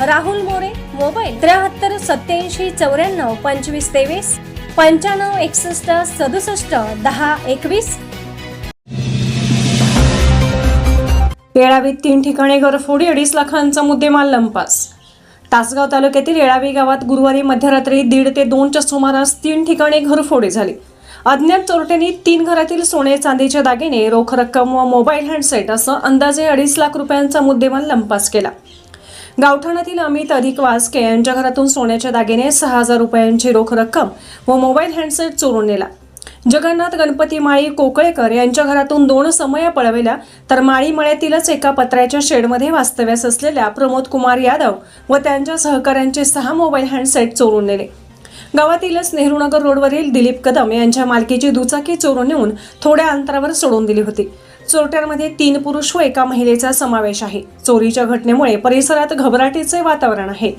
Rahul More mobile त्र्याहत्तर सत्याऐंशी चौऱ्याण्णव पंचवीस तेवीस पंच्याण्णव एकसष्ट सदुसष्ट दहा एकवीस. येळावीत तीन ठिकाणी घरफोडी अडीच लाखांचा मुद्देमाल लंपास. तासगाव तालुक्यातील येळावी गावात गुरुवारी मध्यरात्री दीड ते दोनच्या सुमारास तीन ठिकाणी घरफोडी झाली. अज्ञात चोरट्यांनी तीन घरातील सोने चांदीचे दागिने रोख रक्कम व मोबाईल हँडसेट असं अंदाजे अडीच लाख रुपयांचा मुद्देमाल लंपास केला. गावठाणातील अमित अधिक वासके यांच्या घरातून सोन्याच्या दागिने सहा हजार रुपयांची रोख रक्कम व मोबाईल हँडसेट चोरून नेला. जगन्नाथ गणपती माळी कोकळेकर यांच्या घरातून दोन समया पळविल्या तर माळी मळ्यातीलच एका पत्र्याच्या शेडमध्ये वास्तव्यास असलेल्या प्रमोद कुमार यादव व त्यांच्या सहकाऱ्यांचे सहा मोबाईल हँडसेट चोरून नेले. गावातीलच नेहरूनगर रोडवरील दिलीप कदम यांच्या मालकीची दुचाकी चोरून नेऊन थोड्या अंतरावर सोडून दिली होती. चोरट्यांमध्ये तीन पुरुष व एका महिलेचा समावेश आहे. चोरीच्या घटनेमुळे परिसरात घबराटीचे वातावरण आहे.